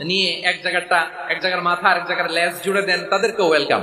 নিয়ে এক জায়গাটা এক জায়গার মাথা আর এক জায়গার লেস জুড়ে দেন তাদেরকেও ওয়েলকাম